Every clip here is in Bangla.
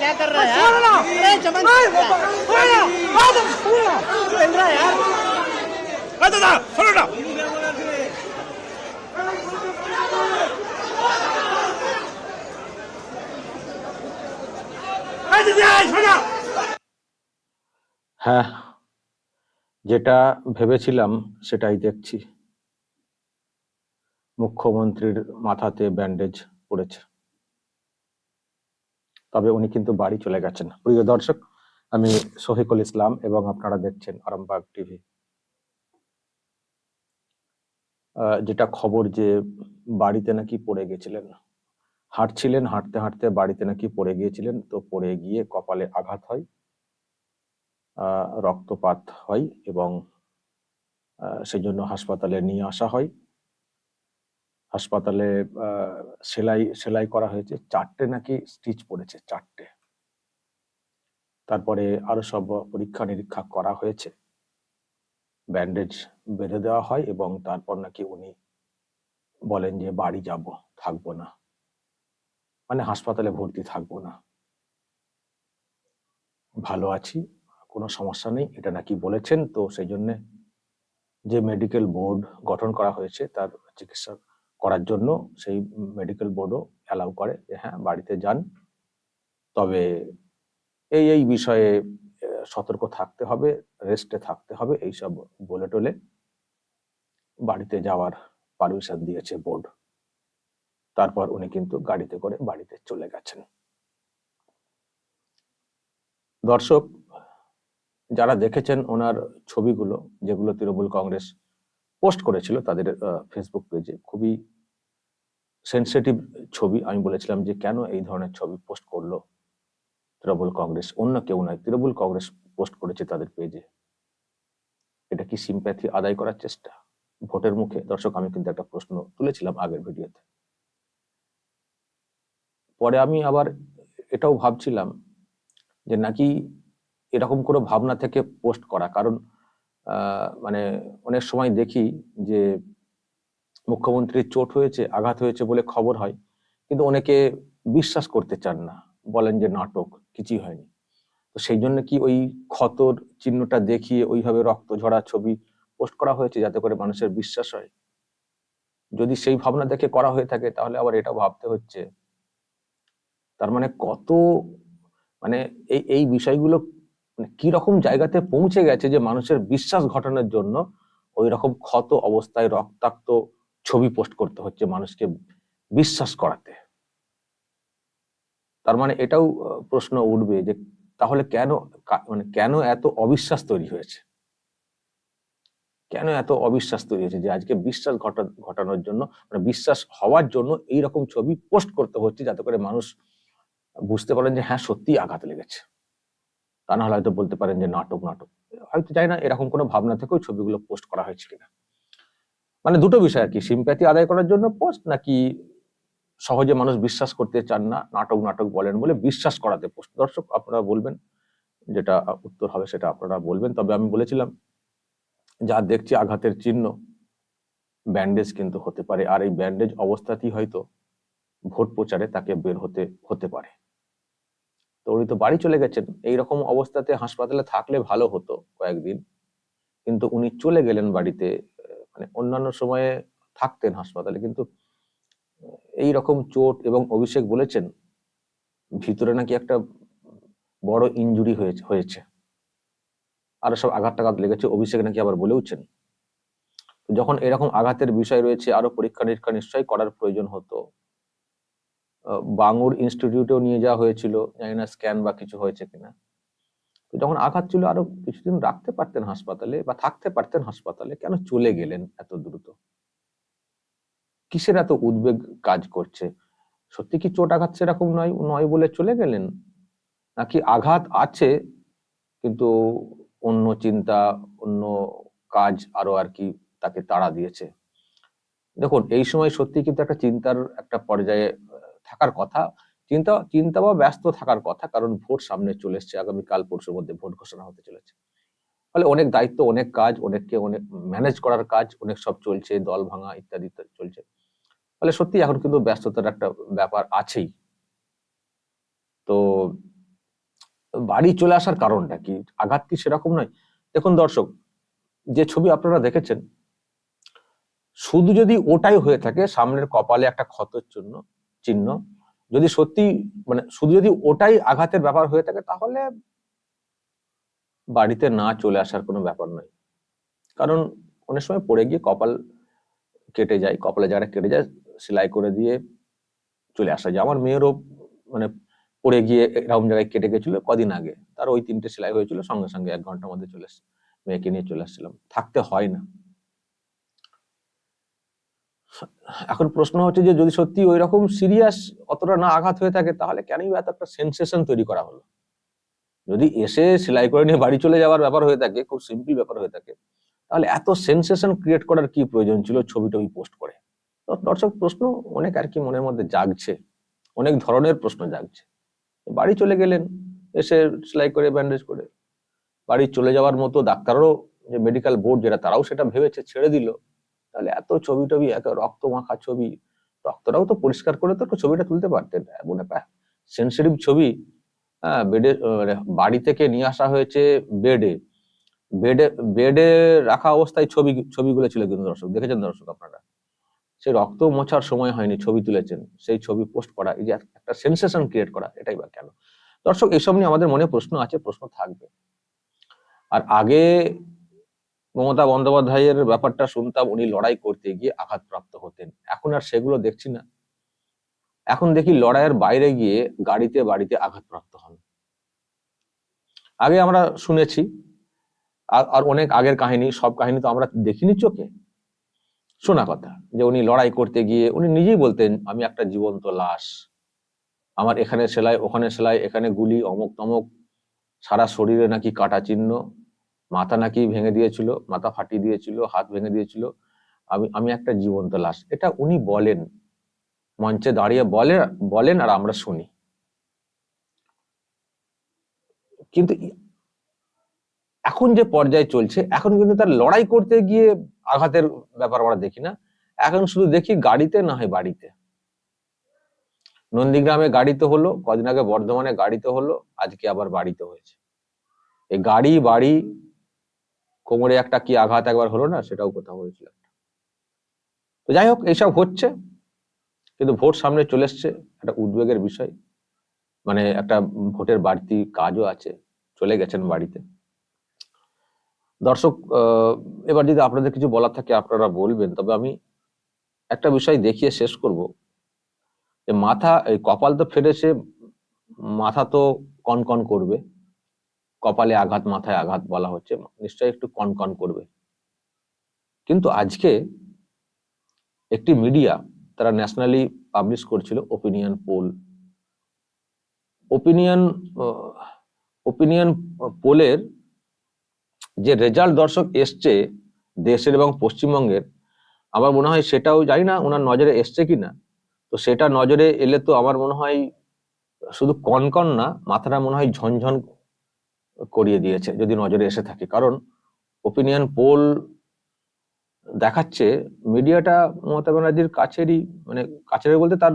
क्या कर रहा है यार अरे चमन मिल रहा है यार এই দাদা শোনো না এই দিদি, এই শোনো। হ্যাঁ যেটা ভেবেছিলাম সেটাই দেখছি মুখ্যমন্ত্রীর মাথাতে ব্যান্ডেজ পড়েছে তবে উনি কিন্তু বাড়ি চলে গেছেন। প্রিয় দর্শক, আমি শফিকুল ইসলাম এবং আপনারা দেখছেন আরামবাগ টিভি। যেটা খবর যে বাড়িতে নাকি পড়ে গেছিলেন। হাঁটছিলেন, হাঁটতে হাঁটতে বাড়িতে নাকি পড়ে গিয়েছিলেন, তো পড়ে গিয়ে কপালে আঘাত হয় রক্তপাত হয় এবং সেই জন্য হাসপাতালে নিয়ে আসা হয়। হাসপাতালে সেলাই সেলাই করা হয়েছে। চারটে নাকি স্টিচ পড়েছে, চারটে। তারপরে আরও সব পরীক্ষা নিরীক্ষা করা হয়েছে। ব্যান্ডেজ বেঁধে দেওয়া হয় এবং তারপর নাকি উনি বলেন যে, বাড়ি যাব, থাকব না। মানে হাসপাতালে ভর্তি থাকব না। ভালো আছি, কোনো সমস্যা নেই, এটা নাকি বলেছেন, তো সেই জন্যে যে মেডিকেল বোর্ড গঠন করা হয়েছে, তার চিকিৎসা করার জন্য সেই মেডিকেল বোর্ডও অ্যালাউ করে যে হ্যাঁ বাড়িতে যান। তবে এই এই বিষয়ে সতর্ক থাকতে হবে রেস্টে থাকতে হবে, এইসব বলে টলে বাড়িতে যাওয়ার পারমিশন দিয়েছে বোর্ড তারপর উনি কিন্তু গাড়িতে করে বাড়িতে চলে গেছেন। দর্শক, যারা দেখেছেন ওনার ছবিগুলো, যেগুলো তৃণমূল কংগ্রেস পোস্ট করেছিল তাদের ফেসবুক পেজে খুবই সেন্সিটিভ ছবি, আমি বলেছিলাম যে কেন এই ধরনের ছবি পোস্ট করল তৃণমূল কংগ্রেস? অন্য কেউ নয়, তৃণমূল কংগ্রেস পোস্ট করেছে তাদের পেজে এটা কি সিম্প্যাথি আদায় করার চেষ্টা? ভোটের মুখে? দর্শক, আমি কিন্তু একটা প্রশ্ন তুলেছিলাম আগের ভিডিওতে। পরে আমি আবার এটাও ভাবছিলাম যে নাকি এরকম কোনো ভাবনা থেকে পোস্ট করা। কারণ মানে অনেক সময় দেখি যে মুখ্যমন্ত্রীর চোট হয়েছে, আঘাত হয়েছে বলে খবর হয়, কিন্তু অনেকে বিশ্বাস করতে চান না। বলেন যে নাটক, কিছুই হয়নি। তো সেই জন্য কি ওই ক্ষতর চিহ্নটা দেখিয়ে ওইভাবে রক্ত ঝরা ছবি পোস্ট করা হয়েছে যাতে করে মানুষের বিশ্বাস হয়? যদি সেই ভাবনা দেখে করা হয়ে থাকে, তাহলে আবার এটা ভাবতে হচ্ছে। তার মানে কত মানে এই এই বিষয়গুলো মানে কি রকম জায়গাতে পৌঁছে গেছে যে মানুষের বিশ্বাস ঘটানোর জন্য ওই রকম ক্ষত অবস্থায় রক্তাক্ত ছবি পোস্ট করতে হচ্ছে মানুষকে বিশ্বাস করাতে। তার মানে এটাও প্রশ্ন উঠবে যে তাহলে কেন মানে কেন এত অবিশ্বাস তৈরি হয়েছে? কেন এত অবিশ্বাস তৈরি হয়েছে যে আজকে বিশ্বাস ঘটা, ঘটানোর জন্য মানে বিশ্বাস হওয়ার জন্য এই রকম ছবি পোস্ট করতে হচ্ছে যাতে করে মানুষ বুঝতে পারেন যে হ্যাঁ সত্যি আঘাত লেগেছে। তা না হলে হয়তো বলতে পারেন যে নাটক নাটক। হয়তো জানি না, এরকম কোনো ভাবনা থেকেও ছবিগুলো পোস্ট করা হয়েছে কিনা। মানে দুটো বিষয় আর কি সিম্প্যাথি আদায় করার জন্য পোস্ট নাকি সহজে মানুষ বিশ্বাস করতে চান না, নাটক নাটক বলেন বলে বিশ্বাস করাতে পোস্ট দর্শক, আপনারা বলবেন যেটা উত্তর হবে সেটা আপনারা বলবেন। তবে আমি বলেছিলাম, যা দেখছি আঘাতের চিহ্ন ব্যান্ডেজ কিন্তু হতে পারে। আর এই ব্যান্ডেজ অবস্থাতেই হয়তো ভোট প্রচারে তাকে বের হতে হতে পারে। তো উনি তো বাড়ি চলে গেছেন। এইরকম অবস্থাতে হাসপাতালে থাকলে ভালো হতো কয়েকদিন। কিন্তু উনি চলে গেলেন বাড়িতে মানে অন্যান্য সময়ে থাকতেন হাসপাতালে। কিন্তু এই রকম চোট এবং অভিষেক বলেছেন, ভিতরে নাকি একটা বড় ইনজুরি হয়েছে হয়েছে। আরও সব আঘাত টাঘাত লেগেছে, অভিষেক নাকি আবার বলেওছেন। যখন এরকম আঘাতের বিষয় রয়েছে, আরও পরীক্ষা নিরীক্ষা নিশ্চয়ই করার প্রয়োজন হতো। বাঙুর ইনস্টিটিউটেও নিয়ে যাওয়া হয়েছিল, জানি না স্ক্যান বা কিছু হয়েছে কিনা। যখন আঘাত ছিল আরও কিছুদিন রাখতে পারতেন হাসপাতালে বা থাকতে পারতেন হাসপাতালে, কেন চলে গেলেন এত দ্রুত? কিসের এত উদ্বেগ কাজ করছে? সত্যি কি চোট আঘাত সেরকম নয় নয় বলে চলে গেলেন? নাকি আঘাত আছে, কিন্তু অন্য চিন্তা, অন্য কাজ আরও আর কি তাকে তাড়া দিয়েছে? দেখুন, এই সময় সত্যি কিন্তু একটা চিন্তার একটা পর্যায়ে থাকার কথা। চিন্তা চিন্তা বা ব্যস্ত থাকার কথা, কারণ ভোট সামনে চলে এসছে আগামী কাল পরশুর মধ্যে ভোট ঘোষণা হতে চলেছে। ফলে অনেক দায়িত্ব, অনেক কাজ, অনেককে অনেক ম্যানেজ করার কাজ, অনেক সব চলছে, দল ভাঙা ইত্যাদি চলছে। ফলে সত্যি এখন কিন্তু ব্যস্ততার একটা ব্যাপার আছেই। তো বাড়ি চলে আসার কারণটা কি? আঘাত কি সেরকম নয়? দেখুন দর্শক, যে ছবি আপনারা দেখেছেন, শুধু যদি ওটাই হয়ে থাকে, সামনের কপালে একটা ক্ষতর চিহ্ন চিহ্ন যদি সত্যি মানে শুধু যদি ওটাই আঘাতের ব্যাপার হয়ে থাকে, তাহলে বাড়িতে না চলে আসার কোনো ব্যাপার নয়। কারণ অনেক সময় পড়ে গিয়ে কপাল কেটে যায়, কপালে যারা কেটে যায়, সেলাই করে দিয়ে চলে আসা যায়। আমার মেয়েরও মানে পড়ে গিয়ে এরকম জায়গায় কেটে গেছিল কদিন আগে। তার ওই তিনটে সেলাই হয়েছিল, সঙ্গে সঙ্গে এক ঘণ্টার মধ্যে চলে মেয়েকে নিয়ে চলে আসছিলাম। থাকতে হয় না। এখন প্রশ্ন হচ্ছে যে যদি সত্যি ওই রকম সিরিয়াস অতটা না আঘাত হয়ে থাকে, তাহলে কেনই বা এত একটা সেন্সেশন তৈরি করা হলো? যদি এসে সেলাই করে নিয়ে বাড়ি চলে যাওয়ার ব্যাপার হয়ে থাকে, খুব সিম্পল ব্যাপার হয়ে থাকে, তাহলে এত সেন্সেশন ক্রিয়েট করার কি প্রয়োজন ছিল ছবি টবি পোস্ট করে? তো দর্শক, প্রশ্ন অনেক আর কি মনের মধ্যে জাগছে, অনেক ধরনের প্রশ্ন জাগছে। বাড়ি চলে গেলেন, এসে সেলাই করে ব্যান্ডেজ করে, বাড়ি চলে যাওয়ার মতো ডাক্তারও যে মেডিকেল বোর্ড যেটা তারাও সেটা ভেবেছে, ছেড়ে দিল। তাহলে এত ছবি টবি, এত রক্ত মাখা ছবি, রক্তটাও তো পরিষ্কার করে তো ছবিটা তুলতে পারতেন। এমন একটা সেন্সিটিভ ছবি হ্যাঁ বেডে মানে বাড়ি থেকে নিয়ে আসা হয়েছে বেডে। বেডে বেডে রাখা অবস্থায় ছবি, ছবিগুলো ছিল কিন্তু দর্শক, দেখেছেন দর্শক আপনারা? সেই রক্ত মোছার সময় হয়নি, ছবি তুলেছেন, সেই ছবি পোস্ট করা, এই যে একটা সেন্সেশন ক্রিয়েট করা, এটাই বা কেন? দর্শক এইসব নিয়ে আমাদের মনে প্রশ্ন আছে, প্রশ্ন থাকবে। আর আগে মমতা বন্দ্যোপাধ্যায়ের ব্যাপারটা শুনতাম, উনি লড়াই করতে গিয়ে আঘাতপ্রাপ্ত হতেন। এখন আর সেগুলো দেখছি না। এখন দেখি লড়াইয়ের বাইরে গিয়ে গাড়িতে বাড়িতে আঘাতপ্রাপ্ত হন। আগে আমরা শুনেছি, আর অনেক আগের কাহিনী, সব কাহিনী তো আমরা দেখিনি চোখে। শোনা কথা, যে উনি লড়াই করতে গিয়ে উনি নিজেই বলতেন, আমি একটা জীবন্ত লাশ। আমার এখানে সেলাই, ওখানে সেলাই, এখানে গুলি অমুক তমক সারা শরীরে নাকি কাটা চিহ্ন। মাথা নাকি ভেঙে দিয়েছিল, মাথা ফাটিয়ে দিয়েছিল, হাত ভেঙে দিয়েছিল। আমি আমি একটা জীবন্ত লাশ। এটা উনি বলেন। মঞ্চে দাঁড়িয়ে বলে, বলেন আর আমরা শুনি। কিন্তু এখন যে পর্যায়ে চলছে, এখন কিন্তু তার লড়াই করতে গিয়ে আঘাতের ব্যাপার আমরা দেখি না। এখন শুধু দেখি গাড়িতে না হয় বাড়িতে। নন্দীগ্রামে গাড়িতে হলো, কদিন আগে বর্ধমানে গাড়িতে হলো, আজকে আবার বাড়িতে হয়েছে। এই গাড়ি, বাড়ি কোমরে একটা কি আঘাত একবার হলো না, সেটাও কোথাও হয়েছিল। তো যাই হোক, এইসব হচ্ছে, কিন্তু ভোট সামনে চলে এসছে, একটা উদ্বেগের বিষয়। মানে একটা ভোটের বাড়তি কাজও আছে, চলে গেছেন বাড়িতে। দর্শক এবার যদি আপনাদের কিছু বলার থাকে, আপনারা বলবেন, তবে আমি একটা বিষয় দেখিয়ে শেষ করব। যে মাথা, এই কপাল তো ফেটেছে, মাথা তো কনকন করবে। কপালে আঘাত, মাথায় আঘাত বলা হচ্ছে, নিশ্চয়ই একটু কনকন করবে। কিন্তু আজকে একটি মিডিয়া, তারা ন্যাশনালি পাবলিশ করছিল ওপিনিয়ন পোল ওপিনিয়ন ওপিনিয়ন পোলের যে রেজাল্ট দর্শক এসছে দেশের এবং পশ্চিমবঙ্গের, আমার মনে হয় সেটাও জানি না, ওনার নজরে এসছে কিনা তো সেটা নজরে এলে তো আমার মনে হয় শুধু কনকন না, মাথাটা মনে হয় ঝনঝন করিয়ে দিয়েছে, যদি নজরে এসে থাকে। কারণ ওপিনিয়ন পোল দেখাচ্ছে মিডিয়াটা মমতা ব্যানার্জির কাছেরই মানে কাছের বলতে তার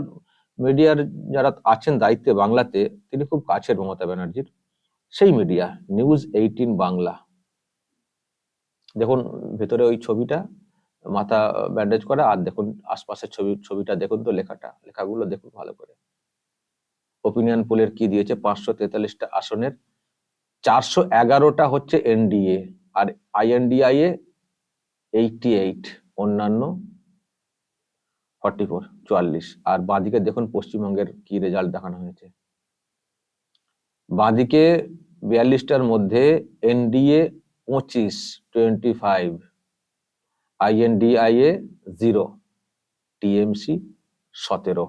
মিডিয়ার যারা আছেন দায়িত্বে বাংলাতে, তিনি খুব কাছের মমতা ব্যানার্জির। সেই মিডিয়া নিউজ এইটিন বাংলা দেখুন, ভেতরে ওই ছবিটা, মাথা ব্যান্ডেজ করা, আর দেখুন, আশপাশের ছবি, ছবিটা দেখুন তো লেখাটা। লেখাগুলো দেখুন ভালো করে। ওপিনিয়ন পোলের কি দিয়েছে? পাঁচশো তেতাল্লিশটা আসনের চারশো এগারোটা হচ্ছে এনডিএ আর আইএনডিআই এ এইটটি এইট, অন্যান্য ফর্টি ফোর, চুয়াল্লিশ। আর বাঁদিকে দেখুন পশ্চিমবঙ্গের কি রেজাল্ট দেখানো হয়েছে। বাঁদিকে বিয়াল্লিশটার মধ্যে এনডিএ পঁচিশ, twenty five. INDIA zero, TMC সতেরো।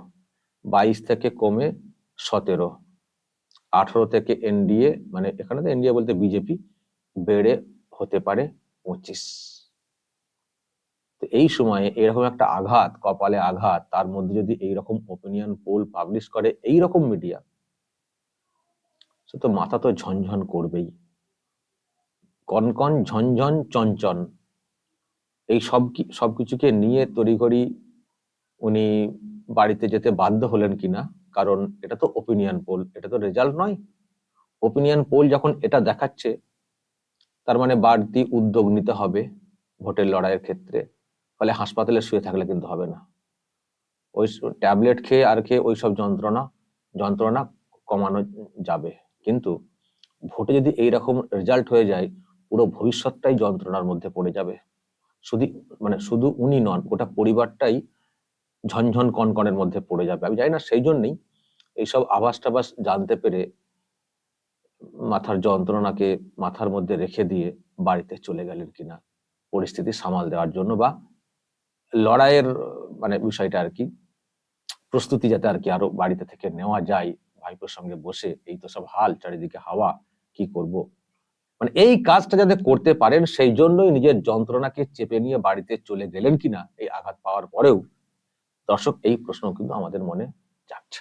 বাইশ থেকে কমে সতেরো। আঠারো থেকে এনডিএ মানে এখানে তো এনডিএ বলতে বিজেপি বেড়ে হতে পারে পঁচিশ। তো এই সময়ে এরকম একটা আঘাত, কপালে আঘাত, তার মধ্যে যদি এইরকম ওপিনিয়ন পোল পাবলিশ করে এই রকম মিডিয়া সে তো মাথা তো ঝনঝন করবেই। কনকন ঝনঝন চঞ্চন এই সব সবকিছুকে নিয়ে তড়িঘড়ি উনি বাড়িতে যেতে বাধ্য হলেন কিনা কারণ এটা তো ওপিনিয়ন পোল এটা তো রেজাল্ট নয়। ওপিনিয়ন পোল যখন এটা দেখাচ্ছে, তার মানে বাড়তি উদ্যোগ নিতে হবে ভোটের লড়াইয়ের ক্ষেত্রে, ফলে হাসপাতালে শুয়ে থাকলে কিন্তু হবে না। ওই ট্যাবলেট খেয়ে আর খেয়ে ওই সব যন্ত্রণা যন্ত্রণা কমানো যাবে। কিন্তু ভোটে যদি এই রকম রেজাল্ট হয়ে যায়, পুরো ভবিষ্যৎটাই যন্ত্রণার মধ্যে পড়ে যাবে। শুধু মানে শুধু উনি নন, গোটা পরিবারটাই ঝনঝন কনকনের মধ্যে পড়ে যাবে। আমি জানি না, সেই জন্যই এইসব আভাস টাভাস জানতে পেরে মাথার যন্ত্রণাকে মাথার মধ্যে রেখে দিয়ে বাড়িতে চলে গেলেন কিনা, পরিস্থিতি সামাল দেওয়ার জন্য বা লড়াইয়ের মানে বিষয়টা আর কি, প্রস্তুতি যাতে আর কি আরও বাড়িতে থেকে নেওয়া যায়, ভাইপোর সঙ্গে বসে এই তো সব হাল, চারিদিকে হাওয়া, কি করব? মানে এই কাজটা যাতে করতে পারেন, সেই জন্যই নিজের যন্ত্রণাকে চেপে নিয়ে বাড়িতে চলে গেলেন কিনা, এই আঘাত পাওয়ার পরেও দর্শক এই প্রশ্ন কিন্তু আমাদের মনে জাগছে।